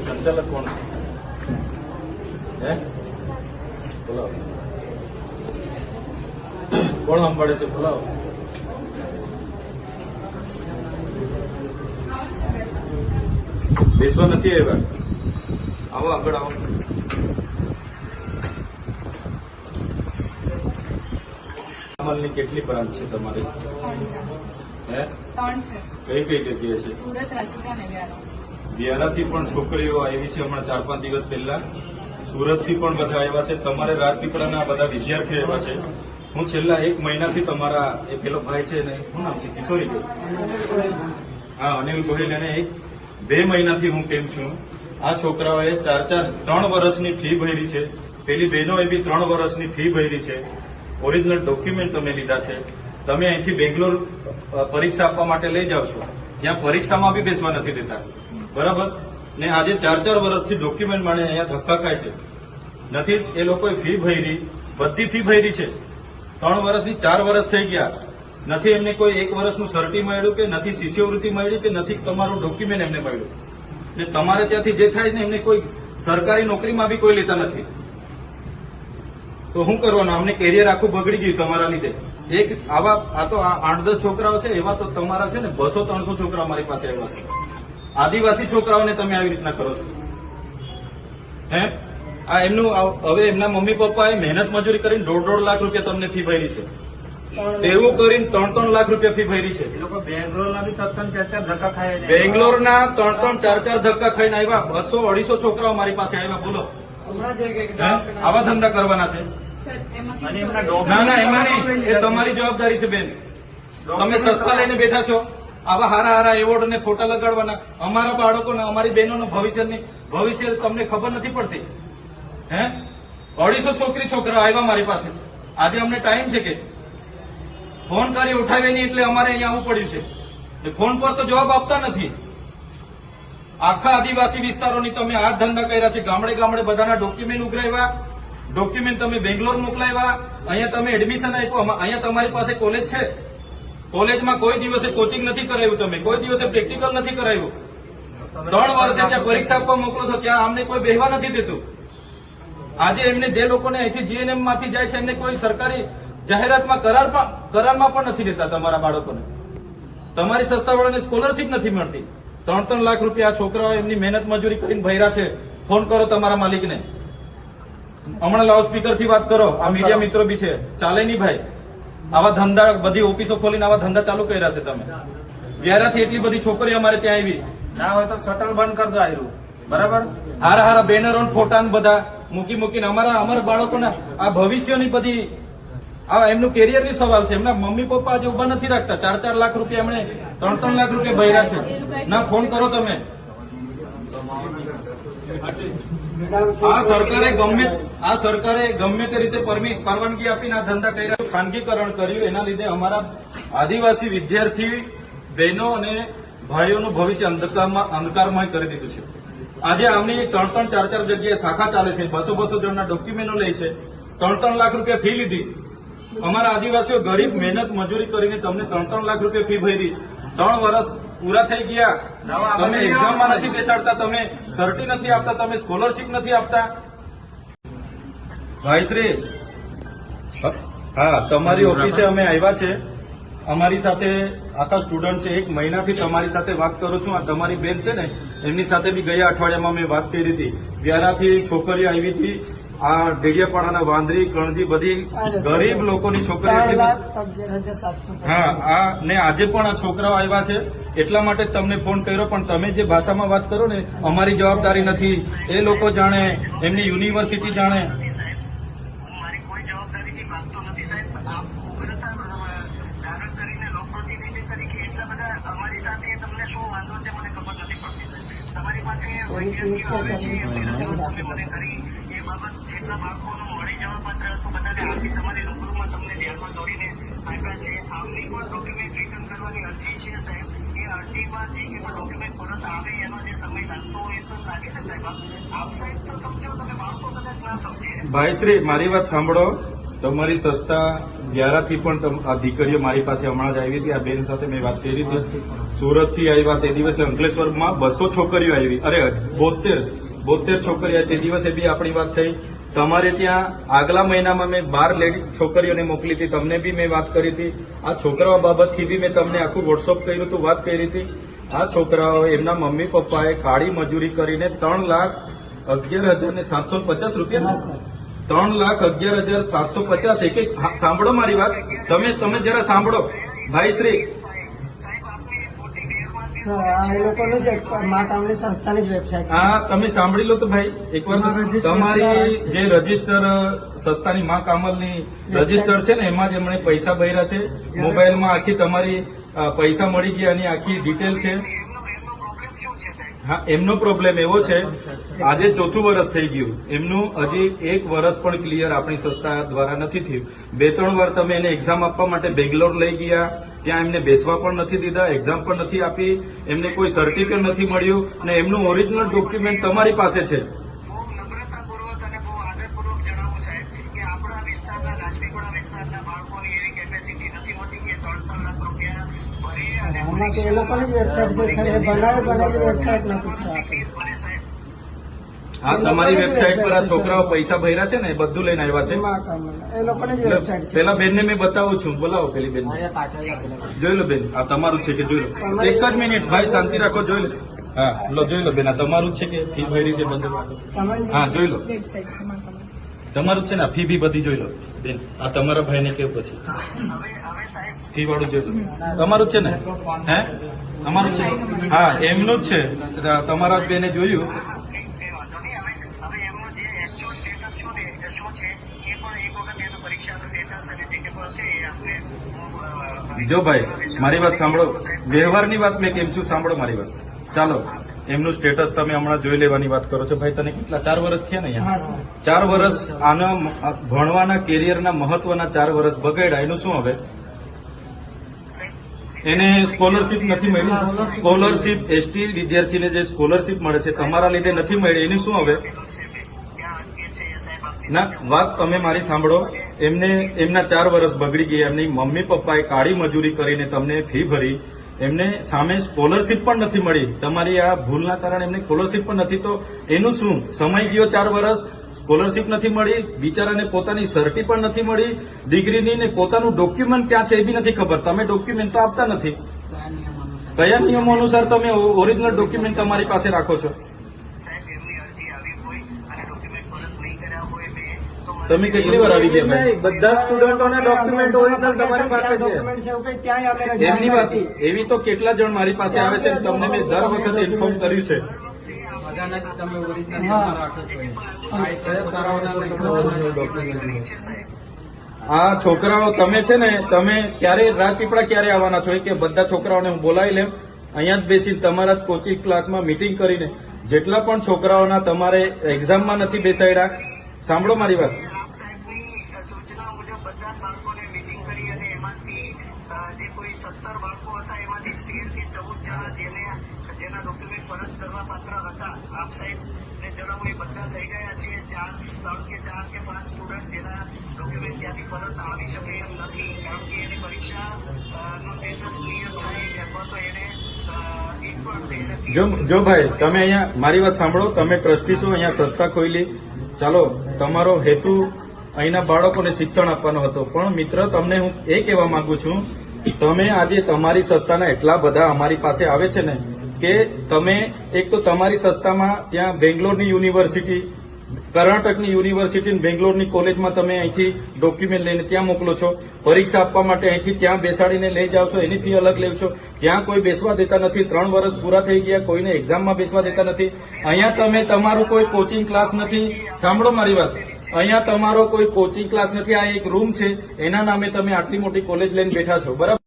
સંચાલક કોણ છે હે બોલાવો કોણ સંભાળે છે બોલાવો બેસવા નથી આવ્યા આવો આગળ આવો અમલની કેટલી બ્રાન્ચ છે તમારી હે કઈ કઈ જગ્યાએ છે સુરત વ્યારા વ્યારાથી પણ છોકરીઓ આવી છે હમણાં ચાર, પાંચ દિવસ પહેલા. સુરતથી પણ બધા આવ્યા છે. તમારે રાજપીપળાના બધા વિદ્યાર્થીઓ આવ્યા છે. હું છેલ્લા એક મહિનાથી તમારા એ પેલો ભાઈ છે ને, શું નામ છે? કિશોરી હા, અનિલ ગોહિલ. એને એક બે મહિનાથી હું કેમ છું? આ છોકરાઓએ ચાર ચાર, ત્રણ વર્ષની ફી ભરી છે. પેલી બહેનોએ બી ત્રણ વર્ષની ફી ભરી છે. ઓરિજિનલ ડોક્યુમેન્ટ તમે લીધા છે. તમે અહીંથી બેંગ્લોર પરીક્ષા આપવા માટે લઈ જાઓ છો. જ્યાં પરીક્ષામાં બી બેસવા નથી દેતા. બરાબર? ને આજે ચાર ચાર વર્ષથી ડોક્યુમેન્ટ માણે અહીંયા ધક્કા ખાય છે. નથી, એ લોકોએ ફી ભરી, બધી ફી ભરી છે. ત્રણ વર્ષની ચાર વર્ષ થઈ ગયા. નથી એમને કોઈ એક વર્ષનું સર્ટી મળ્યું કે નથી શિષ્યવૃત્તિ મળી કે નથી તમારું ડોક્યુમેન્ટ એમને મળ્યું. ને તમારે ત્યાંથી જે થાય ને એમને કોઈ સરકારી નોકરીમાં બી કોઈ લેતા નથી. તો શું કરવાનું? અમને કેરિયર આખું બગડી ગયું તમારા લીધે. એક આવા આ તો આઠ દસ છોકરાઓ છે એવા તો તમારા છે ને બસો ત્રણસો છોકરા મારી પાસે આવ્યા છે. આદિવાસી છોકરાઓને તમે આવી રીતના કરો છો. હે? આ એમનું હવે એમના મમ્મી પપ્પાએ મહેનત મજૂરી કરીને દોઢ દોઢ લાખ રૂપિયા તમને ફી ભરી છે. તેવું કરીને ત્રણ ત્રણ લાખ રૂપિયા ફી ભરી છે. એ લોકો બેંગ્લોરના બી તત્કાલ ચાર ચાર ધક્કા ખાય છે. ત્રણ ત્રણ ચાર ચાર ધક્કા ખાઈને આવ્યા. બસો અઢીસો છોકરાઓ મારી પાસે આવ્યા. બોલો? આવા ધંધા કરવાના છે. ના ના એમાં નહીં. એ તમારી જવાબદારી છે બેન. તમે સસ્તા લઈને બેઠા છો. આવા હારા હારા એવોર્ડ ને ફોટા લગાડવાના. અમારા બાળકોને અમારી બહેનોનું ભવિષ્યની ભવિષ્ય તમને ખબર નથી પડતી. હે? અઢીસો છોકરી છોકરા આવ્યા મારી પાસે. આજે અમને ટાઈમ છે કે ફોન કરી ઉઠાવે નહીં એટલે અમારે અહીંયા આવવું પડ્યું છે. એ ફોન પર તો જવાબ આપતા નથી. આખા આદિવાસી વિસ્તારોની તમે આ ધંધા કર્યા છે. ગામડે ગામડે બધાના ડોક્યુમેન્ટ ઉઘરાવ્યા. ડોક્યુમેન્ટ તમે બેંગ્લોર મોકલાવ્યા અહીંયા તમે એડમિશન આપ્યું અહીંયા તમારી પાસે કોલેજ છે. કોલેજમાં કોઈ દિવસે કોચિંગ નથી કરાવ્યું તમે કોઈ દિવસે પ્રેક્ટિકલ નથી કરાવ્યું. ત્રણ વર્ષે ત્યાં પરીક્ષા આપવા મોકલો છો ત્યાં અમને કોઈ બેહવા નથી દેતું. આજે એમને જે લોકોને અહીંથી જીએનએમમાંથી જાય છે એમને કોઈ સરકારી જાહેરાતમાં કરાર કરારમાં પણ નથી દેતા તમારા બાળકોને. તમારી સંસ્થાવાળાને સ્કોલરશીપ નથી મળતી. ત્રણ ત્રણ લાખ રૂપિયા આ છોકરાઓ એમની મહેનત મજૂરી કરીને ભર્યા છે. ફોન કરો તમારા માલિકને. હમણાં લાઉડ સ્પીકરથી વાત કરો. આ મીડિયા મિત્રો બી છે. ચાલે નહીં ભાઈ. આવા ધંધા બધી ઓફિસો ખોલીને આવા ધંધા ચાલુ કર્યા છે તમે. વ્યારાથી એટલી બધી છોકરીઓ અમારે ત્યાં આવી. ના હોય તો શટલ બંધ કરી દો આયરું. બરાબર? હારા હારા બેનરો ફોટા બધા મૂકી મૂકીને અમારા અમારા બાળકોના આ ભવિષ્યની બધી આ એમનું કેરિયરની સવાલ છે. એમના મમ્મી પપ્પા આજે ઊભા નથી રાખતા. ચાર ચાર લાખ રૂપિયા એમણે ત્રણ ત્રણ લાખ રૂપિયા ભર્યા છે. ના ફોન કરો તમે. આ સરકારે ગમે આ સરકારે ગમે તે રીતે પરવાનગી આપીને આ ધંધા કર્યા. ખાનગીકરણ કર્યું, એના લીધે અમારા આદિવાસી વિદ્યાર્થી બહેનો અને ભાઈઓનું ભવિષ્ય અંધકારમાં અંધકારમય કરી દીધું છે. આજે આમની ત્રણ ત્રણ ચાર ચાર જગ્યાએ શાખા ચાલે છે. બસો બસો જણના ડોક્યુમેન્ટો લે છે. ત્રણ ત્રણ લાખ રૂપિયા ફી લીધી. અમારા આદિવાસીઓ ગરીબ, મહેનત, મજૂરી કરીને તમને ત્રણ ત્રણ લાખ રૂપિયા ફી ભરી. ત્રણ વર્ષ પૂરા થઈ ગયા. તમે એક્ઝામમાં નથી બેસાડતા તમે સર્ટી નથી આપતા તમે સ્કોલરશીપ નથી આપતા. ભાઈશ્રી હા તમારી ઓફિસે અમે આવ્યા છે. અમારી સાથે આખા સ્ટુડન્ટ છે. એક મહિનાથી તમારી સાથે વાત કરું છું. આ તમારી બેન છે ને એમની સાથે બી ગયા અઠવાડિયામાં મેં વાત કરી હતી. વ્યારાથી છોકરીઓ આવી હતી. આ ડેડિયાપાડાના વાંદરી કણજી બધી ગરીબ લોકોની છોકરી હા આ ને આજે પણ આ છોકરાઓ આવ્યા છે. એટલા માટે તમને ફોન કર્યો પણ તમે જે ભાષામાં વાત કરો ને અમારી જવાબદારી નથી. એ લોકો જાણે એમની યુનિવર્સિટી જાણે. મારી કોઈ જવાબદારીથી ભાગતો નથી સાહેબ આપ ઉગ્રતા ધારણ કરીને લોકપ્રતિનિધિ તરીકે એટલા બધા અમારી સાથે તમને શું વાંધો છે મને ખબર નથી પડતી સાહેબ. તમારી પાસે ભાઈશ્રી મારી વાત સાંભળો. તમારી સંસ્થા ગ્યારાથી પણ આ દીકરીઓ મારી પાસે હમણાં જ આવી હતી. આ બેન સાથે મેં વાત કરી હતી. સુરતથી આવ્યા તે દિવસે અંકલેશ્વરમાં બસો છોકરીઓ આવી. અરે, બોતેર. બોતેર છોકરીઓ તે દિવસે બી આપણી વાત થઈ. તમારે ત્યાં આગલા મહિનામાં મેં બાર લેડી છોકરીઓને મોકલી હતી. તમને બી મેં વાત કરી હતી. આ છોકરાઓ બાબતથી બી મેં તમને આખું વોટ્સઅપ કર્યું હતું વાત કરી હતી. આ છોકરાઓ એમના મમ્મી પપ્પાએ કાળી મજૂરી કરીને ત્રણ લાખ અગિયાર હજાર ને સાતસો પચાસ રૂપિયા ત્રણ લાખ અગિયાર હજાર સાતસો પચાસ. એક એક સાંભળો મારી વાત. તમે તમે જરા સાંભળો. ભાઈ શ્રી સાહેબ આપની ખોટી ગેરમાર્ગે સર, આ એ લોકોનું જ મા કામની સંસ્થાની જ વેબસાઇટ છે તમે સાંભળી લો તો ભાઈ એકવાર તમારી જે રજિસ્ટર સંસ્થાની મા કામલની રજિસ્ટર છે ને એમાં જ એમણે પૈસા ભર્યા છે. મોબાઈલમાં આખી તમારી પૈસા મળી ગયા એની આખી ડિટેલ છે એમનો એમનો પ્રોબ્લેમ શું છે સાહેબ હા, એમનો પ્રોબ્લેમ એવો છે, આજે ચોથું વર્ષ થઈ ગયું. એમનું હજી એક વર્ષ પણ ક્લિયર આપણી સંસ્થા દ્વારા નથી થયું. બે, ત્રણ વાર તમે એને એક્ઝામ આપવા માટે બેંગ્લોર લઈ ગયા, ત્યાં એમને બેસવા પણ નથી દીધા એક્ઝામ પણ નથી આપી, એમને કોઈ સર્ટિફિકેટ નથી મળ્યું અને એમનું ઓરિજિનલ ડોક્યુમેન્ટ તમારી પાસે છે બહુ નમ્રતાપૂર્વક અને બહુ આદરપૂર્વક જણાવું સાહેબ કે આપણા વિસ્તારના રાજપીપળા વિસ્તારના બાળકોની એવી કેપેસિટી નથી હોતી કે ત્રણ ત્રણ લાખ રૂપિયા ભરે એ લોકોની જ છે એ બનાવી બનાવી વેબસાઇટ હા તમારી વેબસાઇટ પર આ છોકરાઓ પૈસા ભર્યા છે ને એ બધું લઈને આવ્યા છે? પેલા બેન એ લોકોની જ વેબસાઇટ છે. પેલા બેનને મેં બતાવું છું. બોલાવો પેલી બેન જોઈ લો બેન આ તમારું જ છે કે જોઈ લો? એક જ મિનિટ ભાઈ શાંતિ રાખો જોઈ લો. હા લો જોઈ લો બેન આ તમારું છે કે ફી ભરી છે બધું? હા જોઈ લો. તમારું. જ છે ને ફી બી બધી જોઈ લો. બેન આ તમારા ભાઈને કેવું પછી? ફી વાળું જે તમારું છે ને? હે? તમારું છે? હા એમનું જ છે. તમારા જ બેને જોયું? જે ભાઈ મારી વાત સાંભળો. વ્યવહારની વાત મેં કેમ છું? સાંભળો મારી વાત. ચાલો એમનું સ્ટેટસ તમે હમણાં જોઈ લેવાની વાત કરો છો. ભાઈ તને કેટલા? ચાર વર્ષ થયા ને હા અહીંયા ચાર વર્ષ આના ભણવાના કેરિયરના મહત્વના ચાર વર્ષ બગાડ્યા. એનું શું હવે? એને સ્કોલરશીપ નથી મળી. સ્કોલરશીપ એસટી વિદ્યાર્થીને જે સ્કોલરશીપ મળે છે તમારા લીધે નથી મળી. એનું શું હવે? ના વાત તમે મારી સાંભળો. એમને એમના ચાર વર્ષ બગડી ગયા. એમની મમ્મી પપ્પાએ કાળી મજૂરી કરીને તમને ફી ભરી. એમને સામે સ્કોલરશીપ પણ નથી મળી. તમારી આ ભૂલના કારણે એમને સ્કોલરશીપ પણ નથી. તો એનું શું? સમય ગયો ચાર વર્ષ. સ્કોલરશીપ નથી મળી બિચારાને પોતાની સર્ટી પણ નથી મળી ડિગ્રીની ને પોતાનું ડોક્યુમેન્ટ ક્યાં છે એ બી નથી ખબર. તમે ડોક્યુમેન્ટ તો આપતા નથી. કયા નિયમો અનુસાર? તમે ઓરિજિનલ ડોક્યુમેન્ટ તમારી પાસે રાખો છો? સાહેબ એમની અરજી આવી હોય અને ડોક્યુમેન્ટ પરત નહીં કર્યા હોય બે તો મને તમે કેટલી વાર આવી ગયા બધા સ્ટુડન્ટોને ડોક્યુમેન્ટ ઓરિજિનલ તમારી પાસે છે? ડોક્યુમેન્ટ છે એવું કંઈ ત્યાંય અમે રજા એમની વાત એવી તો કેટલા જણ મારી પાસે આવે છે તમને મેં દર વખતે ઇન્ફોર્મ કર્યું છે. છે? આ છોકરાઓ તમે છે ને તમે ક્યારે રાજપીપળા ક્યારે આવવાના છો? એ કે બધા છોકરાઓને હું બોલાવી લેમ. અહીંયા જ બેસીને તમારા જ કોચિંગ ક્લાસમાં મીટિંગ કરીને જેટલા પણ છોકરાઓના તમારે એક્ઝામમાં નથી બેસાડ્યા સાંભળો મારી વાત. એ બધા થઈ ગયા છે ચાર ત્રણ કે ચાર કે પાંચ સ્ટુડન્ટ જેના ડોક્યુમેન્ટ ત્યાંથી પરત આવી શકે એમ નથી. કારણ કે એની પરીક્ષા નું સ્ટેટસ ક્લિયર થાય અથવા તો એને જો જો ભાઈ તમે અહીંયા મારી વાત સાંભળો તમે ટ્રસ્ટી છો અહીંયા સંસ્થા ખોલી ચાલો તમારો હેતુ અહીંના બાળકોને શિક્ષણ આપવાનો હતો. પણ મિત્ર તમને હું એ કહેવા માંગુ છું તમે આજે તમારી સંસ્થાના એટલા બધા અમારી પાસે આવે છે ને કે તમે એક તો તમારી સંસ્થામાં ત્યાં બેંગ્લોરની યુનિવર્સિટી, કર્ણાટકની યુનિવર્સિટી બેંગ્લોરની કોલેજમાં તમે અહીંથી ડોક્યુમેન્ટ લઈને ત્યાં મોકલો છો. પરીક્ષા આપવા માટે અહીંથી ત્યાં બેસાડીને લઈ જાઓ છો. એની ફી અલગ લેવ છો. ત્યાં કોઈ બેસવા દેતા નથી. ત્રણ વર્ષ પૂરા થઈ ગયા. કોઈને એક્ઝામમાં બેસવા દેતા નથી. અહીંયા તમે તમારું કોઈ કોચિંગ ક્લાસ નથી. સાંભળો મારી વાત. અહીંયા તમારો કોઈ કોચિંગ ક્લાસ નથી. આ એક રૂમ છે. એના નામે તમે આટલી મોટી કોલેજ લઈને બેઠા છો. બરાબર?